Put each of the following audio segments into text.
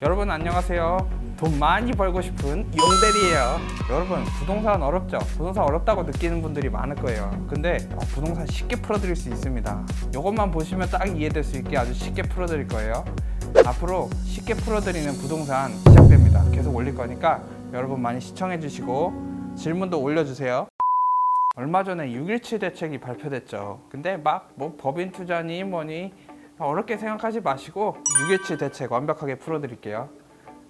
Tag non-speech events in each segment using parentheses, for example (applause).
여러분 안녕하세요. 돈 많이 벌고 싶은 용대리예요. 여러분 부동산 어렵죠? 부동산 어렵다고 느끼는 분들이 많을 거예요. 근데 어, 부동산 쉽게 풀어드릴 수 있습니다. 이것만 보시면 딱 이해될 수 있게 아주 쉽게 풀어드릴 거예요. 앞으로 쉽게 풀어드리는 부동산 시작됩니다. 계속 올릴 거니까 여러분 많이 시청해 주시고 질문도 올려주세요. 얼마 전에 6.17 대책이 발표됐죠. 근데 막 뭐 법인 투자니 뭐니 어렵게 생각하지 마시고 6.17 대책 완벽하게 풀어드릴게요.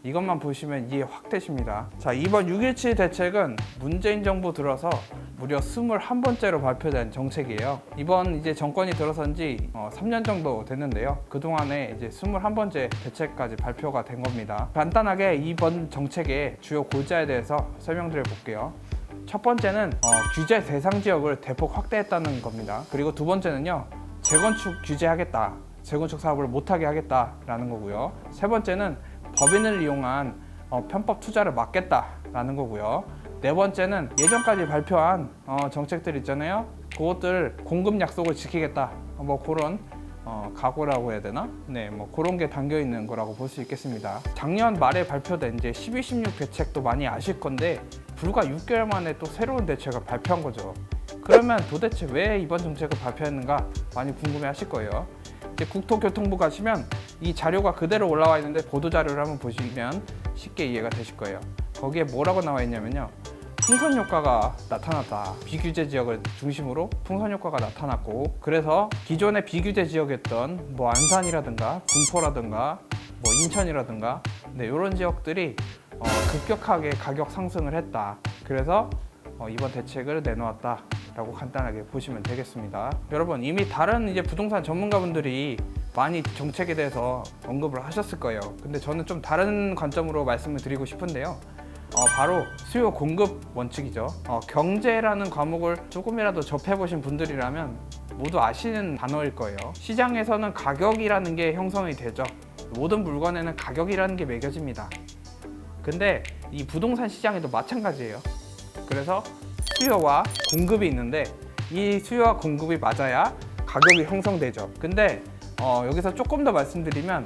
이것만 보시면 이해 확 되십니다. 자, 이번 6.17 대책은 문재인 정부 들어서 무려 21번째로 발표된 정책이에요. 이번 이제 정권이 들어선 지 어, 3년 정도 됐는데요. 그동안에 이제 21번째 대책까지 발표가 된 겁니다. 간단하게 이번 정책의 주요 고지에 대해서 설명드려 볼게요. 첫 번째는 어, 규제 대상 지역을 대폭 확대했다는 겁니다. 그리고 두 번째는요, 재건축 규제하겠다. 재건축 사업을 못하게 하겠다라는 거고요. 세 번째는 법인을 이용한 어, 편법 투자를 막겠다라는 거고요. 네 번째는 예전까지 발표한 어, 정책들 있잖아요. 그것들 공급 약속을 지키겠다. 어, 뭐 그런 어, 각오라고 해야 되나? 네, 뭐 그런 게 담겨 있는 거라고 볼 수 있겠습니다. 작년 말에 발표된 이제 12, 16 대책도 많이 아실 건데 불과 6개월 만에 또 새로운 대책을 발표한 거죠. 그러면 도대체 왜 이번 정책을 발표했는가 많이 궁금해 하실 거예요. 국토교통부 가시면 이 자료가 그대로 올라와 있는데 보도 자료를 한번 보시면 쉽게 이해가 되실 거예요. 거기에 뭐라고 나와 있냐면요. 풍선 효과가 나타났다. 비규제 지역을 중심으로 풍선 효과가 나타났고 그래서 기존의 비규제 지역이었던 뭐 안산이라든가 군포라든가 뭐 인천이라든가 네, 이런 지역들이 어, 급격하게 가격 상승을 했다. 그래서 어, 이번 대책을 내놓았다 라고 간단하게 보시면 되겠습니다. 여러분 이미 다른 이제 부동산 전문가분들이 많이 정책에 대해서 언급을 하셨을 거예요. 근데 저는 좀 다른 관점으로 말씀을 드리고 싶은데요. 어, 바로 수요 공급 원칙이죠. 어, 경제라는 과목을 조금이라도 접해보신 분들이라면 모두 아시는 단어일 거예요. 시장에서는 가격이라는 게 형성이 되죠. 모든 물건에는 가격이라는 게 매겨집니다. 근데 이 부동산 시장에도 마찬가지예요. 그래서 수요와 공급이 있는데 이 수요와 공급이 맞아야 가격이 형성되죠. 근데 어, 여기서 조금 더 말씀드리면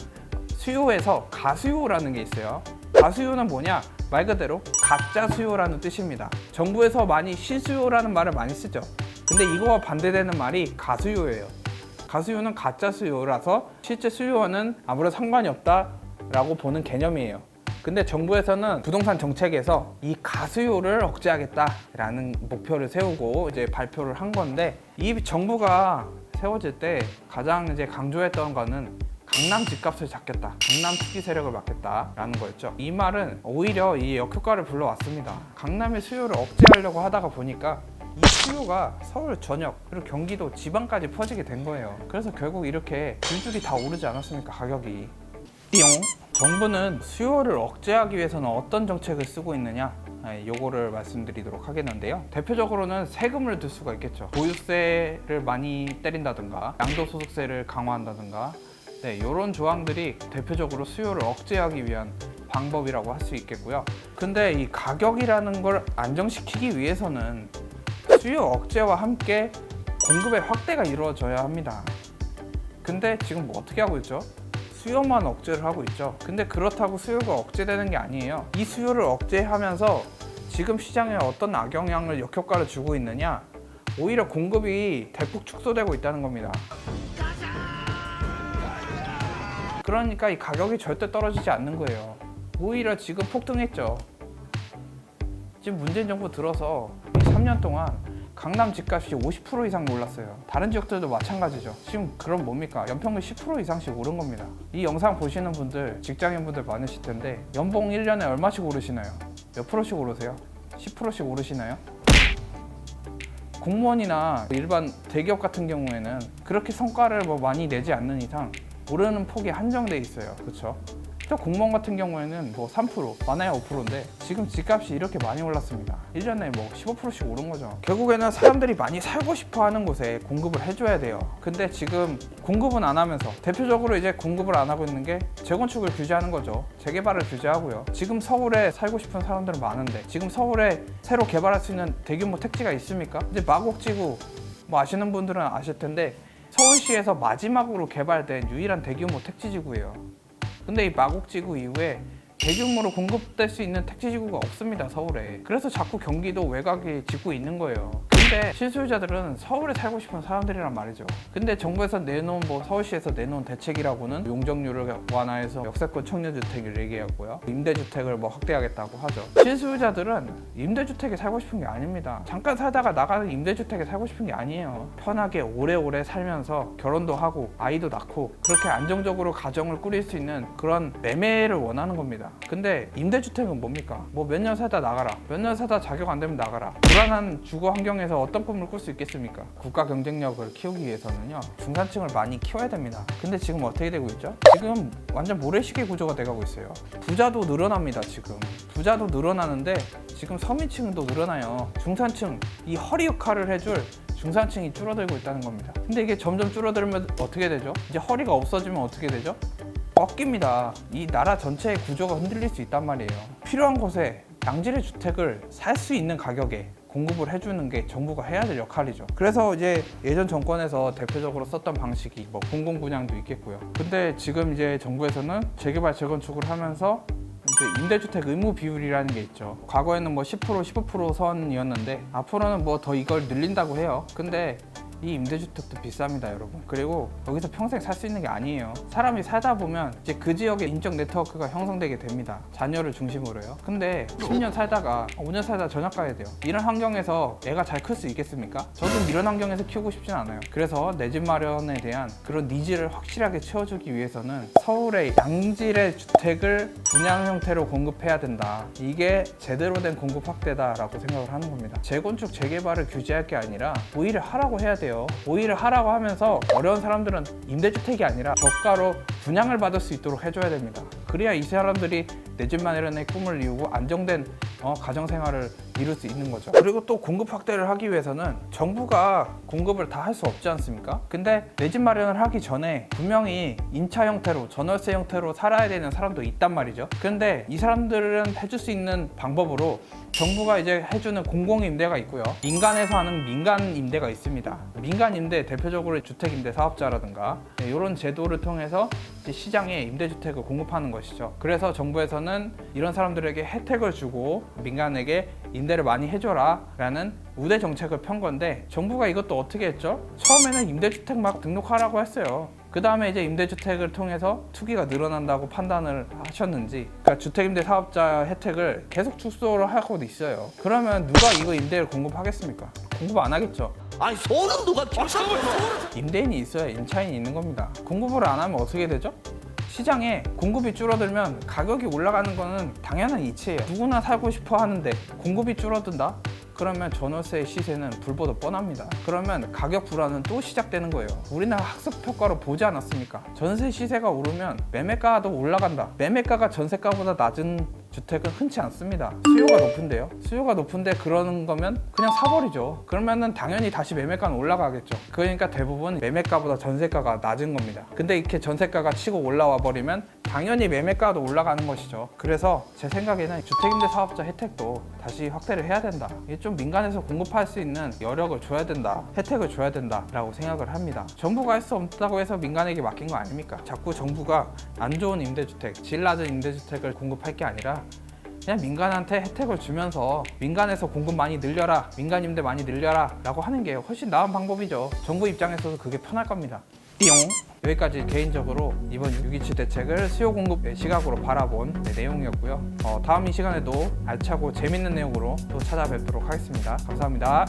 수요에서 가수요라는 게 있어요. 가수요는 뭐냐? 말 그대로 가짜 수요라는 뜻입니다. 정부에서 많이 실수요라는 말을 많이 쓰죠. 근데 이거와 반대되는 말이 가수요예요. 가수요는 가짜 수요라서 실제 수요와는 아무런 상관이 없다라고 보는 개념이에요. 근데 정부에서는 부동산 정책에서 이 가수요를 억제하겠다라는 목표를 세우고 이제 발표를 한 건데 이 정부가 세워질 때 가장 이제 강조했던 거는 강남 집값을 잡겠다. 강남 투기 세력을 막겠다라는 거였죠. 이 말은 오히려 이 역효과를 불러왔습니다. 강남의 수요를 억제하려고 하다가 보니까 이 수요가 서울 전역 그리고 경기도 지방까지 퍼지게 된 거예요. 그래서 결국 이렇게 줄줄이 다 오르지 않았습니까? 가격이. 띠용. 정부는 수요를 억제하기 위해서는 어떤 정책을 쓰고 있느냐? 네, 요거를 말씀드리도록 하겠는데요. 대표적으로는 세금을 들 수가 있겠죠. 보유세를 많이 때린다든가, 양도소득세를 강화한다든가, 네, 이런 조항들이 대표적으로 수요를 억제하기 위한 방법이라고 할 수 있겠고요. 근데 이 가격이라는 걸 안정시키기 위해서는 수요 억제와 함께 공급의 확대가 이루어져야 합니다. 근데 지금 뭐 어떻게 하고 있죠? 수요만 억제를 하고 있죠. 근데 그렇다고 수요가 억제되는 게 아니에요. 이 수요를 억제하면서 지금 시장에 어떤 악영향을 역효과를 주고 있느냐? 오히려 공급이 대폭 축소되고 있다는 겁니다. 그러니까 이 가격이 절대 떨어지지 않는 거예요. 오히려 지금 폭등했죠. 지금 문재인 정부 들어서 이 3년 동안 강남 집값이 50% 이상 올랐어요. 다른 지역들도 마찬가지죠. 지금 그럼 뭡니까? 연평균 10% 이상씩 오른 겁니다. 이 영상 보시는 분들, 직장인분들 많으실 텐데 연봉 1년에 얼마씩 오르시나요? 몇 프로씩 오르세요? 10%씩 오르시나요? 공무원이나 일반 대기업 같은 경우에는 그렇게 성과를 뭐 많이 내지 않는 이상 오르는 폭이 한정돼 있어요. 그렇죠? 또 공무원 같은 경우에는 뭐 3% 많아야 5%인데 지금 집값이 이렇게 많이 올랐습니다. 1년에 뭐 15%씩 오른 거죠. 결국에는 사람들이 많이 살고 싶어 하는 곳에 공급을 해줘야 돼요. 근데 지금 공급은 안 하면서 대표적으로 이제 공급을 안 하고 있는 게 재건축을 규제하는 거죠. 재개발을 규제하고요. 지금 서울에 살고 싶은 사람들은 많은데 지금 서울에 새로 개발할 수 있는 대규모 택지가 있습니까? 이제 마곡지구 뭐 아시는 분들은 아실 텐데 서울시에서 마지막으로 개발된 유일한 대규모 택지지구예요. 근데 이 마곡지구 이후에 대규모로 공급될 수 있는 택지 지구가 없습니다 서울에. 그래서 자꾸 경기도 외곽에 짓고 있는 거예요 (laughs) 근데 실수요자들은 서울에 살고 싶은 사람들이란 말이죠. 근데 정부에서 내놓은 뭐 서울시에서 내놓은 대책이라고는 용적률을 완화해서 역세권 청년주택을 얘기하고요. 임대주택을 뭐 확대하겠다고 하죠. 실수요자들은 임대주택에 살고 싶은 게 아닙니다. 잠깐 살다가 나가는 임대주택에 살고 싶은 게 아니에요. 편하게 오래오래 살면서 결혼도 하고 아이도 낳고 그렇게 안정적으로 가정을 꾸릴 수 있는 그런 매매를 원하는 겁니다. 근데 임대주택은 뭡니까? 뭐 몇 년 살다 나가라. 몇 년 살다 자격 안 되면 나가라. 불안한 주거 환경에서 어떤 꿈을 꿀 수 있겠습니까? 국가 경쟁력을 키우기 위해서는요. 중산층을 많이 키워야 됩니다. 근데 지금 어떻게 되고 있죠? 지금 완전 모래시계 구조가 돼가고 있어요. 부자도 늘어납니다, 지금. 부자도 늘어나는데 지금 서민층도 늘어나요. 중산층, 이 허리 역할을 해줄 중산층이 줄어들고 있다는 겁니다. 근데 이게 점점 줄어들면 어떻게 되죠? 이제 허리가 없어지면 어떻게 되죠? 꺾입니다. 이 나라 전체의 구조가 흔들릴 수 있단 말이에요. 필요한 곳에 양질의 주택을 살 수 있는 가격에 공급을 해주는 게 정부가 해야 될 역할이죠. 그래서 이제 예전 정권에서 대표적으로 썼던 방식이 뭐 공공분양도 있겠고요. 근데 지금 이제 정부에서는 재개발 재건축을 하면서 임대주택 의무 비율이라는 게 있죠. 과거에는 뭐 10% 15% 선이었는데 앞으로는 뭐 더 이걸 늘린다고 해요. 근데 이 임대주택도 비쌉니다, 여러분. 그리고 여기서 평생 살 수 있는 게 아니에요. 사람이 살다 보면 이제 그 지역에 인적 네트워크가 형성되게 됩니다. 자녀를 중심으로요. 근데 10년 살다가 5년 살다 전학 가야 돼요. 이런 환경에서 애가 잘 클 수 있겠습니까? 저도 이런 환경에서 키우고 싶진 않아요. 그래서 내 집 마련에 대한 그런 니즈를 확실하게 채워주기 위해서는 서울의 양질의 주택을 분양 형태로 공급해야 된다. 이게 제대로 된 공급 확대다라고 생각을 하는 겁니다. 재건축, 재개발을 규제할 게 아니라 오히려 하라고 해야 돼요. 오히려 하라고 하면서 어려운 사람들은 임대주택이 아니라 저가로 분양을 받을 수 있도록 해줘야 됩니다. 그래야 이 사람들이 내집 마련의 꿈을 이루고 안정된 어, 가정 생활을 이룰 수 있는 거죠. 그리고 또 공급 확대를 하기 위해서는 정부가 공급을 다 할 수 없지 않습니까? 근데 내 집 마련을 하기 전에 분명히 임차 형태로 전월세 형태로 살아야 되는 사람도 있단 말이죠. 근데 이 사람들은 해줄 수 있는 방법으로 정부가 이제 해주는 공공 임대가 있고요. 민간에서 하는 민간 임대가 있습니다. 민간 임대 대표적으로 주택 임대 사업자라든가 이런 제도를 통해서 시장에 임대주택을 공급하는 것이 죠. 그래서 정부에서는 이런 사람들에게 혜택을 주고 민간에게 임대를 많이 해줘라 라는 우대 정책을 편 건데 정부가 이것도 어떻게 했죠? 처음에는 임대주택 막 등록하라고 했어요. 그 다음에 이제 임대주택을 통해서 투기가 늘어난다고 판단을 하셨는지 그러니까 주택임대 사업자 혜택을 계속 축소를 하고 있어요. 그러면 누가 이거 임대를 공급하겠습니까? 공급 안 하겠죠. 아니 소는 누가 키웠어? 임대인이 있어야 임차인이 있는 겁니다. 공급을 안 하면 어떻게 되죠? 시장에 공급이 줄어들면 가격이 올라가는 거는 당연한 이치예요. 누구나 살고 싶어 하는데 공급이 줄어든다? 그러면 전월세의 시세는 불보듯 뻔합니다. 그러면 가격 불안은 또 시작되는 거예요. 우리나라 학습 효과로 보지 않았습니까? 전세 시세가 오르면 매매가도 올라간다. 매매가가 전세가보다 낮은 주택은 흔치 않습니다. 수요가 높은데요. 수요가 높은데 그러는 거면 그냥 사버리죠. 그러면은 당연히 다시 매매가는 올라가겠죠. 그러니까 대부분 매매가보다 전세가가 낮은 겁니다. 근데 이렇게 전세가가 치고 올라와 버리면 당연히 매매가도 올라가는 것이죠. 그래서 제 생각에는 주택임대 사업자 혜택도 다시 확대를 해야 된다. 이게 좀 민간에서 공급할 수 있는 여력을 줘야 된다. 혜택을 줘야 된다라고 생각을 합니다. 정부가 할 수 없다고 해서 민간에게 맡긴 거 아닙니까? 자꾸 정부가 안 좋은 임대주택, 질 낮은 임대주택을 공급할 게 아니라 그냥 민간한테 혜택을 주면서 민간에서 공급 많이 늘려라, 민간 임대 많이 늘려라 라고 하는 게 훨씬 나은 방법이죠. 정부 입장에서도 그게 편할 겁니다. 띠용! 여기까지 개인적으로 이번 627 대책을 수요 공급 시각으로 바라본 네, 내용이었고요. 어, 다음 이 시간에도 알차고 재밌는 내용으로 또 찾아뵙도록 하겠습니다. 감사합니다.